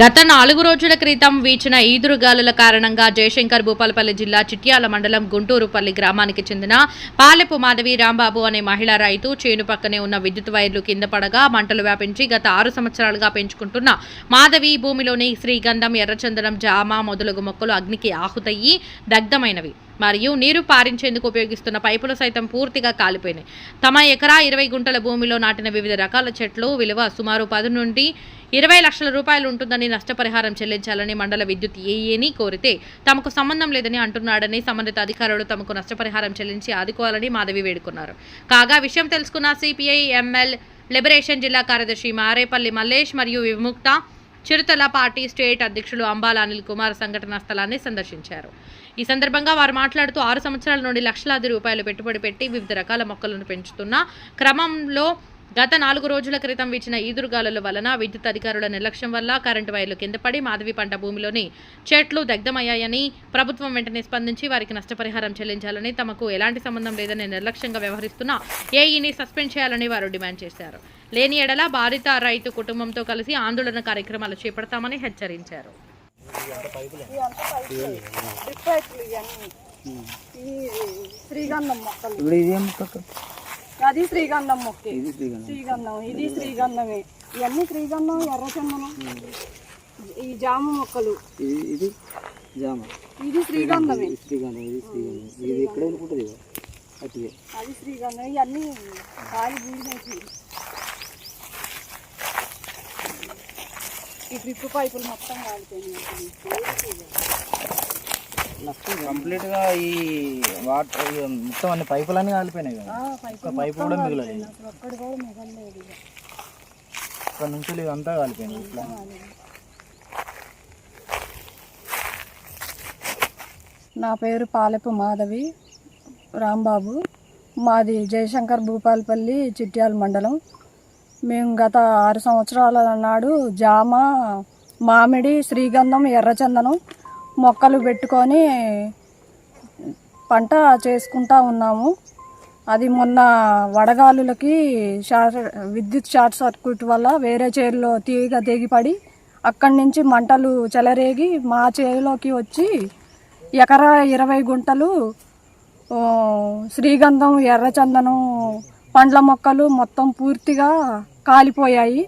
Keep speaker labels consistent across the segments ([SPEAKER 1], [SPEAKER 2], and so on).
[SPEAKER 1] గత నాలుగు రోజుల క్రితం వీచిన ఈదురుగాలుల కారణంగా జయశంకర్ భూపాలపల్లి జిల్లా చిట్యాల మండలం గుంటూరుపల్లి గ్రామానికి చెందిన పాలెపు మాధవి రాంబాబు అనే మహిళా రైతు చేను పక్కనే ఉన్న విద్యుత్ వైర్లు కింద పడగా మంటలు వ్యాపించి గత ఆరు సంవత్సరాలుగా పెంచుకుంటున్న మాధవి భూమిలోని శ్రీగంధం ఎర్రచందనం జామ మొదలగు మొక్కలు అగ్నికి ఆహుతయ్యి దగ్ధమైనవి. మరియు నీరు పారించేందుకు ఉపయోగిస్తున్న పైపులు సైతం పూర్తిగా కాలిపోయినాయి. తమ ఎకరా ఇరవై గుంటల భూమిలో నాటిన వివిధ రకాల చెట్లు విలువ సుమారు పది నుండి ఇరవై లక్షల రూపాయలు ఉంటుందని నష్టపరిహారం చెల్లించాలని మండల విద్యుత్ ఏఏని కోరితే తమకు సంబంధం లేదని అంటున్నాడని సంబంధిత అధికారులు తమకు నష్టపరిహారం చెల్లించి ఆదుకోవాలని మాధవి వేడుకున్నారు. కాగా విషయం తెలుసుకున్న సిపిఐ ఎంఎల్ లిబరేషన్ జిల్లా కార్యదర్శి మారేపల్లి మల్లేష్ మరియు విముక్త చిరుతల పార్టీ స్టేట్ అధ్యక్షులు అంబాల అనిల్ కుమార్ సంఘటనా స్థలాన్ని సందర్శించారు. ఈ సందర్భంగా వారు మాట్లాడుతూ ఆరు సంవత్సరాల నుండి లక్షలాది రూపాయలు పెట్టుబడి పెట్టి వివిధ రకాల మొక్కలను పెంచుతున్న క్రమంలో గత నాలుగు రోజుల క్రితం వీచిన ఈదురుగాలుల వలన విద్యుత్ అధికారుల నిర్లక్ష్యం వల్ల కరెంటు వైర్లు కింద పడి మాధవి పంట భూమిలోని చెట్లు దగ్ధమయ్యాయని ప్రభుత్వం వెంటనే స్పందించి వారికి నష్టపరిహారం చెల్లించాలని తమకు ఎలాంటి సంబంధం లేదని నిర్లక్ష్యంగా వ్యవహరిస్తున్న ఏఈని సస్పెండ్ చేయాలని వారు డిమాండ్ చేశారు. లేని ఎడల బాధిత రైతు కుటుంబంతో కలిసి ఆందోళన కార్యక్రమాలు చేపడతామని హెచ్చరించారు.
[SPEAKER 2] ఇప్పుడు ఇది ఏం మొక్క?
[SPEAKER 3] అది శ్రీగంధం మొక్క.
[SPEAKER 2] శ్రీగంధం.
[SPEAKER 3] ఇది శ్రీగంధమే. ఇవన్నీ శ్రీగంధం ఎర్రచందనం ఈ జామ మొక్కలు.
[SPEAKER 2] ఇది జామ.
[SPEAKER 3] ఇది శ్రీగంధమే.
[SPEAKER 2] శ్రీగంధం ఇది శ్రీగంధం. ఇది ఎక్కడ అట్టిగా
[SPEAKER 3] అది శ్రీగంధం ఇవన్నీ గాలి బూడిదైపోయి ఈ డ్రిప్ పైపులు మొత్తం కాలిపోయినాయి.
[SPEAKER 2] కంప్లీట్గా ఈ వాటర్ మొత్తం అన్ని పైపులన్నీ కాలిపోయినాయి కదా. పైపు కూడా మిగలలేదు. ఇక్కడ నుంచి ఇదంతా కాలిపోయింది ఇట్లా.
[SPEAKER 3] నా పేరు పాలెపు మాధవి రాంబాబు. మాది జయశంకర్ భూపాలపల్లి చిట్యాల మండలం. మేము గత ఆరు సంవత్సరాల నాడు జామ మామిడి శ్రీగంధం ఎర్రచందనం మొక్కలు పెట్టుకొని పంట చేసుకుంటా ఉన్నాము. అది మొన్న వడగాలులకి షార్ట్ విద్యుత్ షార్ట్ సర్క్యూట్ వల్ల వేరే చేరులో తీగ తెగిపడి అక్కడి నుంచి మంటలు చెలరేగి మా చేలోకి వచ్చి ఎకరా ఇరవై గుంటలు శ్రీగంధం ఎర్రచందనం పండ్ల మొక్కలు మొత్తం పూర్తిగా కాలిపోయాయి.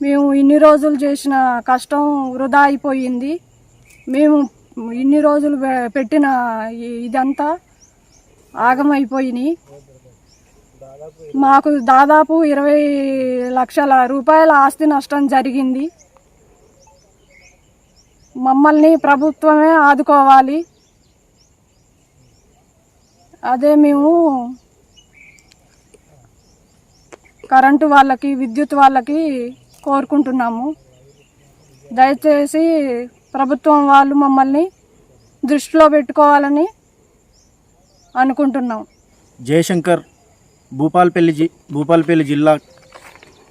[SPEAKER 3] మేము ఇన్ని రోజులు చేసిన కష్టం వృధా అయిపోయింది. మేము ఇన్ని రోజులు పె- పెట్టిన ఇదంతా ఆగమైపోయినాయి. మాకు దాదాపు ఇరవై లక్షల రూపాయల ఆస్తి నష్టం జరిగింది. మమ్మల్ని ప్రభుత్వమే ఆదుకోవాలి. అదే మేము కరెంటు వాళ్ళకి విద్యుత్ వాళ్ళకి కోరుకుంటున్నాము. దయచేసి ప్రభుత్వం వాళ్ళు మమ్మల్ని దృష్టిలో పెట్టుకోవాలని అనుకుంటున్నాం.
[SPEAKER 4] జయశంకర్ భూపాల్పల్లి జి భూపాల్పల్లి జిల్లా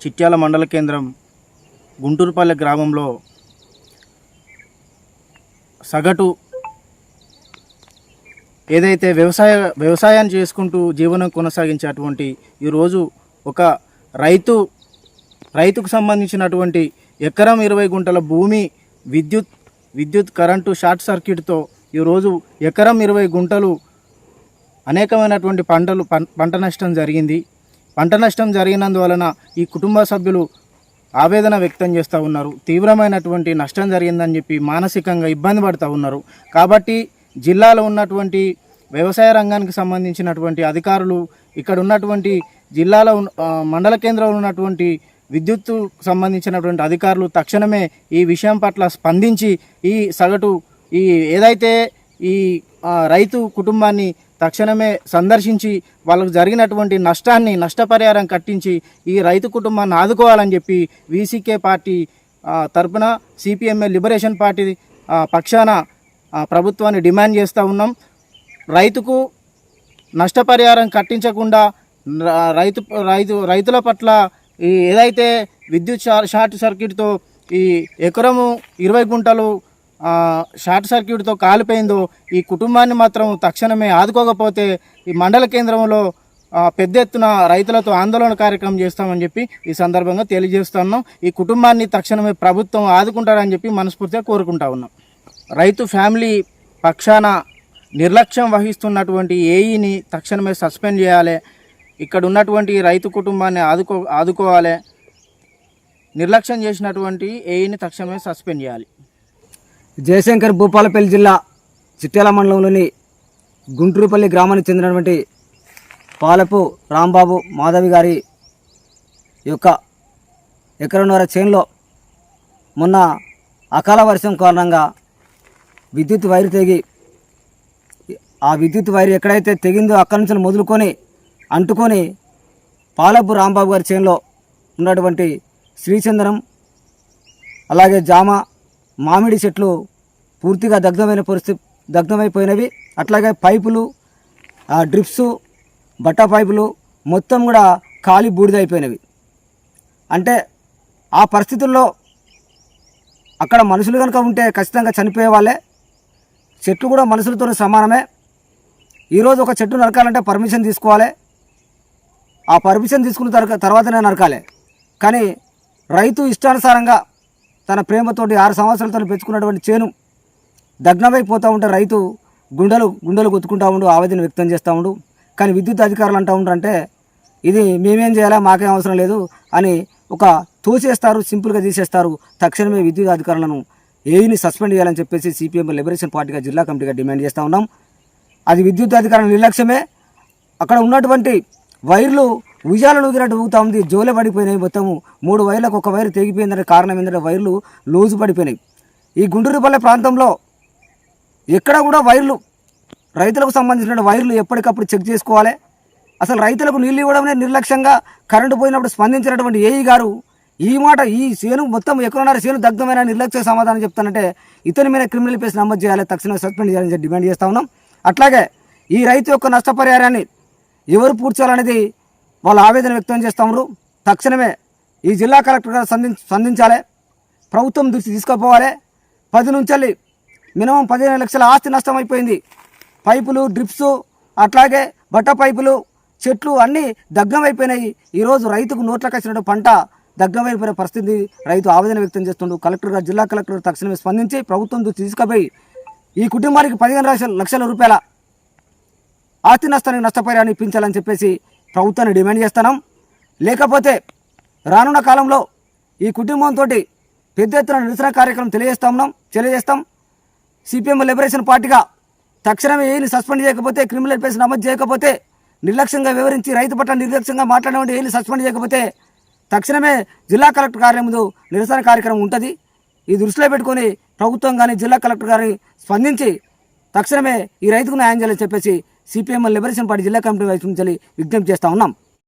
[SPEAKER 4] చిట్యాల మండల కేంద్రం గుంటూరుపల్లె గ్రామంలో సగటు ఏదైతే వ్యవసాయ వ్యవసాయాన్ని చేసుకుంటూ జీవనం కొనసాగించేటువంటి ఈరోజు ఒక రైతు రైతుకు సంబంధించినటువంటి ఎకరం ఇరవై గుంటల భూమి విద్యుత్ విద్యుత్ కరెంటు షార్ట్ సర్క్యూట్తో ఈరోజు ఎకరం ఇరవై గుంటలు అనేకమైనటువంటి పంటలు పం- పంట నష్టం జరిగింది. పంట నష్టం జరిగినందువలన ఈ కుటుంబ సభ్యులు ఆవేదన వ్యక్తం చేస్తూ ఉన్నారు. తీవ్రమైనటువంటి నష్టం జరిగిందని చెప్పి మానసికంగా ఇబ్బంది పడుతూ ఉన్నారు. కాబట్టి జిల్లాలో ఉన్నటువంటి వ్యవసాయ రంగానికి సంబంధించినటువంటి అధికారులు ఇక్కడ ఉన్నటువంటి జిల్లాలో మండల కేంద్రంలో ఉన్నటువంటి విద్యుత్తు సంబంధించినటువంటి అధికారులు తక్షణమే ఈ విషయం పట్ల స్పందించి ఈ సగటు ఈ ఏదైతే ఈ రైతు కుటుంబాన్ని తక్షణమే సందర్శించి వాళ్ళకు జరిగినటువంటి నష్టాన్ని నష్టపరిహారం కట్టించి ఈ రైతు కుటుంబాన్ని ఆదుకోవాలని చెప్పి వీసీకే పార్టీ తరపున సిపిఎంఎల్ లిబరేషన్ పార్టీ పక్షాన ప్రభుత్వాన్ని డిమాండ్ చేస్తూ ఉన్నాం. రైతుకు నష్టపరిహారం కట్టించకుండా రైతు రైతు రైతుల పట్ల ఈ ఏదైతే విద్యుత్ షార్ట్ సర్క్యూట్తో ఈ ఎకరము ఇరవై గుంటలు షార్ట్ సర్క్యూట్తో కాలిపోయిందో ఈ కుటుంబాన్ని మాత్రం తక్షణమే ఆదుకోకపోతే ఈ మండల కేంద్రంలో పెద్ద ఎత్తున రైతులతో ఆందోళన కార్యక్రమం చేస్తామని చెప్పి ఈ సందర్భంగా తెలియజేస్తున్నాం. ఈ కుటుంబాన్ని తక్షణమే ప్రభుత్వం ఆదుకుంటారని చెప్పి మనస్ఫూర్తిగా కోరుకుంటా ఉన్నాం. రైతు ఫ్యామిలీ పక్షాన నిర్లక్ష్యం వహిస్తున్నటువంటి ఏఈని తక్షణమే సస్పెండ్ చేయాలి. ఇక్కడ ఉన్నటువంటి రైతు కుటుంబాన్ని ఆదుకో ఆదుకోవాలి. నిర్లక్ష్యం చేసినటువంటి ఏఈని తక్షణమే సస్పెండ్ చేయాలి.
[SPEAKER 5] జయశంకర్ భూపాలపల్లి జిల్లా చిట్యాల మండలంలోని గుంటూరుపల్లి గ్రామానికి చెందినటువంటి పాలపు రాంబాబు మాధవి గారి యొక్క ఎకరన్నర చేనులో మొన్న అకాల వర్షం కారణంగా విద్యుత్ వైరు తెగి ఆ విద్యుత్ వైరు ఎక్కడైతే తెగిందో అక్కడి నుంచి మొదలుకొని అంటుకొని పాలపు రాంబాబు గారి చేనులో ఉన్నటువంటి శ్రీచందనం అలాగే జామ మామిడి చెట్లు పూర్తిగా దగ్ధమైన పరిస్థితి దగ్ధమైపోయినవి. అట్లాగే పైపులు ఆ డ్రిప్స్ బట్ట పైపులు మొత్తం కూడా ఖాళీ బూడిదైపోయినవి. అంటే ఆ పరిస్థితుల్లో అక్కడ మనుషులు కనుక ఉంటే ఖచ్చితంగా చనిపోయే వాళ్ళే. చెట్లు కూడా మనుషులతో సమానమే. ఈరోజు ఒక చెట్టు నరకాలంటే పర్మిషన్ తీసుకోవాలి. ఆ పర్మిషన్ తీసుకున్న తర్వాత తర్వాతనే నరకాలి. కానీ రైతు ఇష్టానుసారంగా తన ప్రేమతోటి ఆరు సంవత్సరాలతో పెంచుకున్నటువంటి చేను దగ్నమైపోతూ ఉంటే రైతు గుండెలు గుండెలు కొత్తుకుంటా ఉండు ఆవేదన వ్యక్తం చేస్తూ ఉండు. కానీ విద్యుత్ అధికారులు అంటూ ఉంటారంటే ఇది మేమేం చేయాలా మాకేం అవసరం లేదు అని ఒక తోసేస్తారు సింపుల్గా తీసేస్తారు. తక్షణమే విద్యుత్ అధికారులను ఏఈని సస్పెండ్ చేయాలని చెప్పేసి సిపిఎం లిబరేషన్ పార్టీగా జిల్లా కమిటీగా డిమాండ్ చేస్తూ ఉన్నాం. అది విద్యుత్ అధికారుల నిర్లక్ష్యమే. అక్కడ ఉన్నటువంటి వైర్లు ఉయ్యాలు ఊగినట్టు ఊగుతా ఉంది. జోలే పడిపోయినాయి. మొత్తము మూడు వైర్లకు ఒక వైర్ తెగిపోయిందనే కారణం ఏంటంటే వైర్లు లూజు పడిపోయినాయి. ఈ గుంటూరుపల్లె ప్రాంతంలో ఎక్కడ కూడా వైర్లు రైతులకు సంబంధించిన వైర్లు ఎప్పటికప్పుడు చెక్ చేసుకోవాలి. అసలు రైతులకు నీళ్ళు ఇవ్వడమే నిర్లక్ష్యంగా కరెంటు పోయినప్పుడు స్పందించినటువంటి ఏఈ గారు ఈ మాట ఈ సేను మొత్తం ఎక్కడున్నారు సేను దగ్ధమైన నిర్లక్ష్య సమాధానం చెప్తానంటే ఇతని మీద క్రిమినల్ కేసు నమోదు చేయాలి. తక్షణమే సస్పెండ్ చేయాలని డిమాండ్ చేస్తా ఉన్నాం. అట్లాగే ఈ రైతు యొక్క నష్టపరిహారాన్ని ఎవరు పూడ్చాలనేది వాళ్ళు ఆవేదన వ్యక్తం చేస్తాము తక్షణమే ఈ జిల్లా కలెక్టర్ గారు స్పందించాలి ప్రభుత్వం దృష్టి తీసుకుపోవాలి. పది నుంచి మినిమం పదిహేను లక్షల ఆస్తి నష్టం అయిపోయింది. పైపులు డ్రిప్స్ అట్లాగే బట్ట పైపులు చెట్లు అన్నీ దగ్గమైపోయినాయి ఈరోజు రైతుకు నోట్లకు వచ్చినట్టు పంట దగ్గమైపోయిన పరిస్థితి రైతు ఆవేదన వ్యక్తం చేస్తుండు. కలెక్టర్ గారు జిల్లా కలెక్టర్ తక్షణమే స్పందించి ప్రభుత్వం దృష్టి తీసుకుపోయి ఈ కుటుంబానికి పదిహేను లక్షల లక్షల రూపాయల ఆస్తి నష్టానికి నష్టపరిహారం ఇప్పించాలని చెప్పేసి ప్రభుత్వాన్ని డిమాండ్ చేస్తున్నాం. లేకపోతే రానున్న కాలంలో ఈ కుటుంబంతో పెద్ద ఎత్తున నిరసన కార్యక్రమం తెలియజేస్తా తెలియజేస్తాం. సిపిఎం లిబరేషన్ పార్టీగా తక్షణమే ఏని సస్పెండ్ చేయకపోతే క్రిమినల్ కేసు నమోదు చేయకపోతే నిర్లక్ష్యంగా వివరించి రైతు పట్ల నిర్లక్ష్యంగా మాట్లాడినటువంటి ఏని సస్పెండ్ చేయకపోతే తక్షణమే జిల్లా కలెక్టర్ కార్యం ముందు నిరసన కార్యక్రమం ఉంటుంది. ఈ దృష్టిలో పెట్టుకొని ప్రభుత్వం కానీ జిల్లా కలెక్టర్ గారిని స్పందించి తక్షణమే ఈ రైతుకు న్యాయం చేయాలని చెప్పేసి సిపిఎం లిబరేషన్ పార్టీ జిల్లా కమిటీ వైపు నుంచి విజ్ఞప్తి చేస్తా ఉన్నాం.